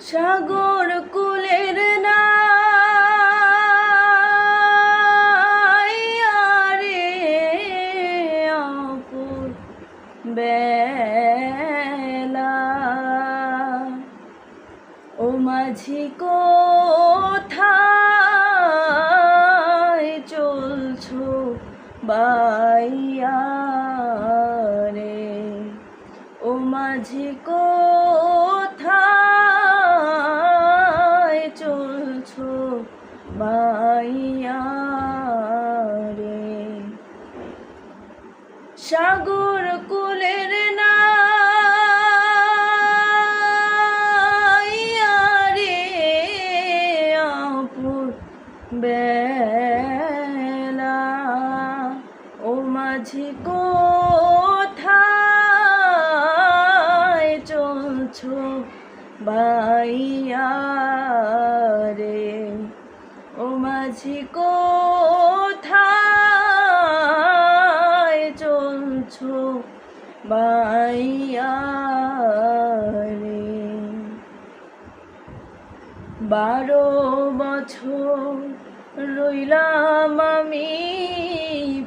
সাগর কুলের না। রে অপুর বেলা। ও মাঝি কোথায় চলছো বাইয়া রে? ও মাঝি কোথায় রে। সাগর কুলের না রে অপুর বেলা। ও মাঝি কোথায় চলছো বাইয়া বাইয়া রে বারো বছর রইলাম আমি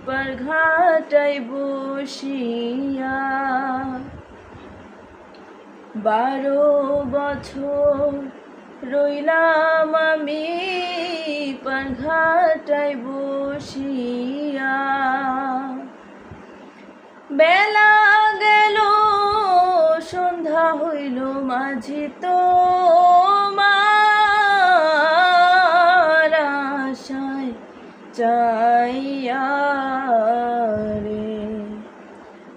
পার ঘাটাই বসিয়া। বারো বছর রইলাম আমি পার ঘাটাই বসিয়া। বেলা মাঝি তো আশায় চাইয়া রে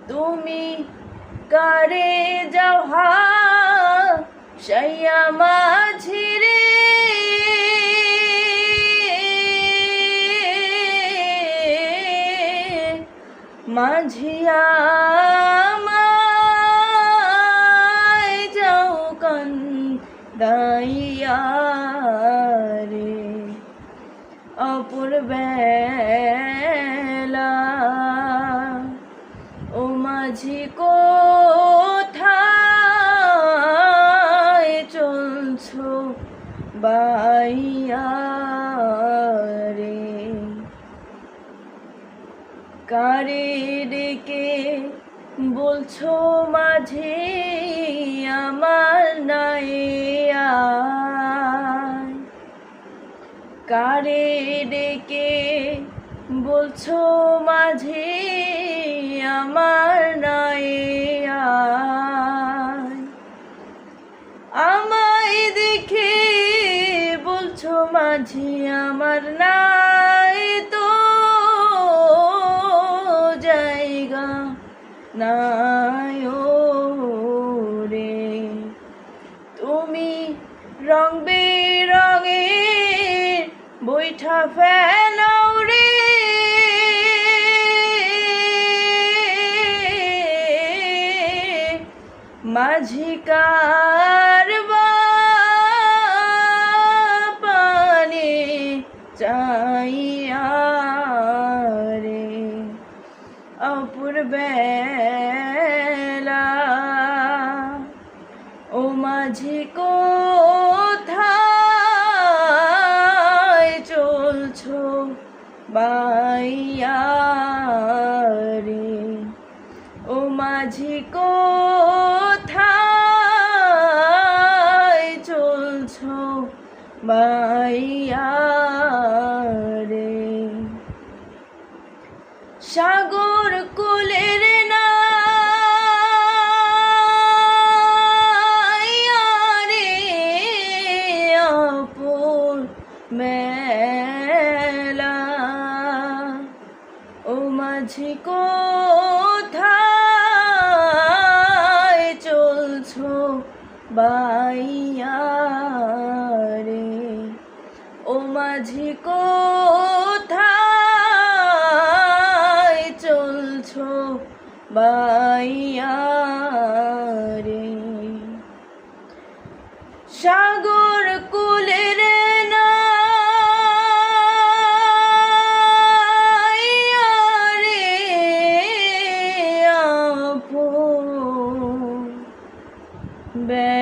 তুমি কারে যাহা সাইয়া মাঝি দাইয়া রে অপুর বেলা ও মাঝি কোথায় চলছো বাইয়া রে কারে ডেকে বলছো মাঝে আমার নাই কারে ডেকে বলছো মাঝে আমার নাই আমায় দেখে বলছো মাঝি আমার নাই রে তুমি রং বেরঙের বৈঠা ফেলাও রে মাঝি অপুর বেলা। ও মাঝি কোথায় চলছো বাইয়া সাগর কুলের না রে অপুর মেলা। ও মাঝি কোথায় চলছো বাইয়া রে ও মাঝি কোথায় বাইয়া রে সাগর কুলের রে আপু বে